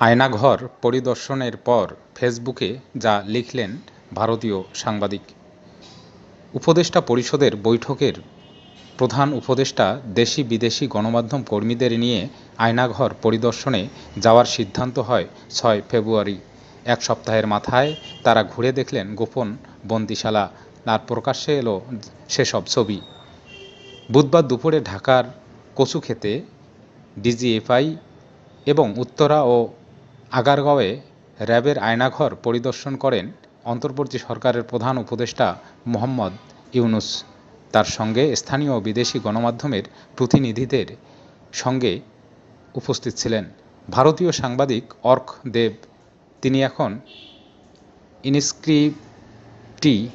আয়নাঘর পরিদর্শনের পর ফেসবুকে যা লিখলেন ভারতীয় সাংবাদিক। উপদেষ্টা পরিষদের বৈঠকের প্রধান উপদেষ্টা দেশি বিদেশি গণমাধ্যম কর্মীদের নিয়ে আয়নাঘর পরিদর্শনে যাওয়ার সিদ্ধান্ত হয় ছয় ফেব্রুয়ারি। এক সপ্তাহের মাথায় তারা ঘুরে দেখলেন গোপন বন্দিশালা। আর প্রকাশ্যে এলো সেসব ছবি। বুধবার দুপুরে ঢাকার কচুক্ষেতে ডিজিএফআই এবং উত্তরা ও আগারগাঁওয়ে র্যাবের আয়নাঘর পরিদর্শন করেন অন্তর্বর্তী সরকারের প্রধান উপদেষ্টা মোহাম্মদ ইউনুস। তার সঙ্গে স্থানীয় বিদেশি গণমাধ্যমের প্রতিনিধিদের সঙ্গে উপস্থিত ছিলেন। ভারতীয় সাংবাদিক অর্ক দেব। তিনি এখন ইনস্ক্রিপ্টি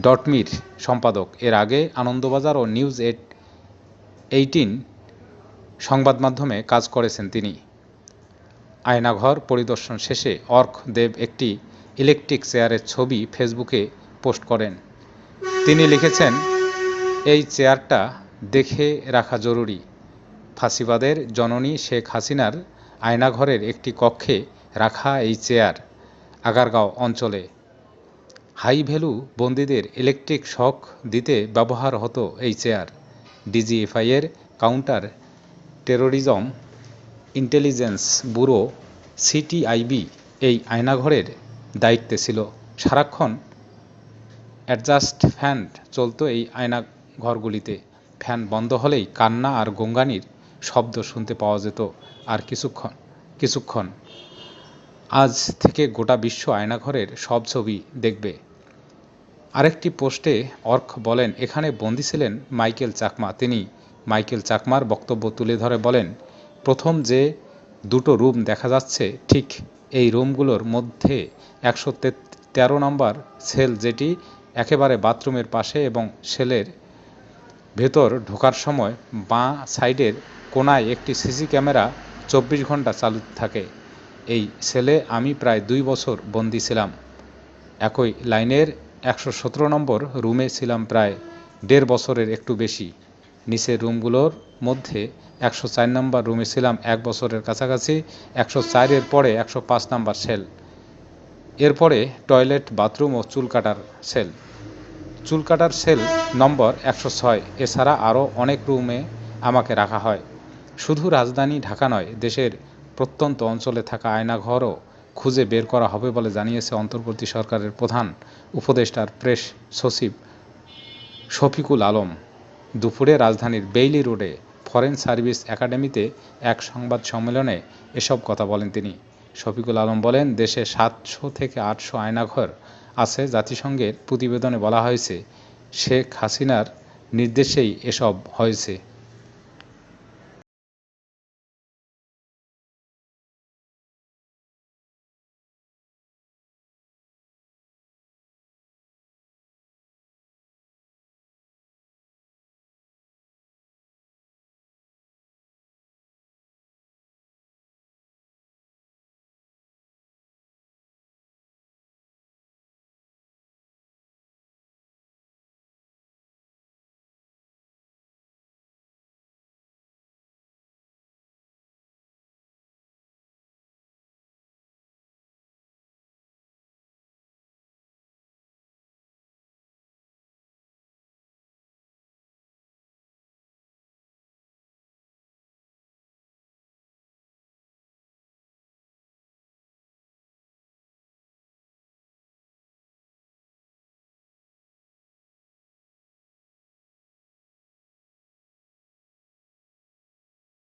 ডটমির সম্পাদক। এর আগে আনন্দবাজার ও নিউজ এইট এইটিন সংবাদ মাধ্যমে কাজ করেছেন তিনি। আয়নাঘর পরিদর্শন শেষে অর্ক দেব একটি ইলেকট্রিক চেয়ারের ছবি ফেসবুকে পোস্ট করেন। তিনি লিখেছেন, এই চেয়ারটা দেখে রাখা জরুরি। ফাঁসিবাদের জননী শেখ হাসিনার আয়নাঘরের একটি কক্ষে রাখা এই চেয়ার আগারগাঁও অঞ্চলে। হাই ভ্যালু বন্দীদের ইলেকট্রিক শক দিতে ব্যবহার হতো এই chair. ডিজিএফআইয়ের counter terrorism intelligence bureau CTIB এই আয়নাঘরের দায়িত্বে ছিল। সারাক্ষণ অ্যাডজাস্ট ফ্যান চলতো এই আয়নাঘরগুলিতে। ফ্যান বন্ধ হলেই কান্না আর গঙ্গানির শব্দ শুনতে পাওয়া যেত আর কিছুক্ষণ কিছুক্ষণ। আজ থেকে গোটা বিশ্ব আয়নাঘরের সব ছবি দেখবে। আরেকটি পোস্টে অর্ক বলেন, এখানে বন্দী ছিলেন মাইকেল চাকমা। তিনি মাইকেল চাকমার বক্তব্য তুলে ধরে বলেন প্রথম যে দুটো রুম দেখা যাচ্ছে, ঠিক এই রুমগুলোর মধ্যে একশো তেরো নম্বর সেল যেটি একেবারে বাথরুমের পাশে এবং সেলের ভেতর ঢোকার সময় বাঁ সাইডের কোনায় একটি সিসি ক্যামেরা চব্বিশ ঘণ্টা চালু থাকে। এই সেলে আমি প্রায় দুই বছর বন্দি ছিলাম। একই লাইনের একশো সতেরো নম্বর রুমে ছিলাম প্রায় দেড় বছরের একটু বেশি। নিচের রুমগুলোর মধ্যে একশো চার নম্বর রুমে ছিলাম এক বছরের কাছাকাছি, একশো চারের পরে একশো পাঁচ নম্বর সেল। এরপরে টয়লেট, বাথরুম ও চুল কাটার সেল। চুল কাটার সেল নম্বর একশো ছয়। এছাড়া আরও অনেক রুমে আমাকে রাখা হয়। শুধু রাজধানী ঢাকা নয়, দেশের প্রত্যন্ত অঞ্চলে থাকা আয়নাঘরও খুঁজে বের করা হবে বলে জানিয়েছে অন্তর্বর্তী সরকারের প্রধান উপদেষ্টার প্রেস সচিব শফিকুল আলম। দুপুরে রাজধানীর বেইলি রোডে ফরেন সার্ভিস একাডেমিতে এক সংবাদ সম্মেলনে এসব কথা বলেন তিনি। শফিকুল আলম বলেন, দেশে সাতশো থেকে আটশো আয়নাঘর আছে জাতিসংঘের প্রতিবেদনে বলা হয়েছে, শেখ হাসিনার নির্দেশেই এসব হয়েছে।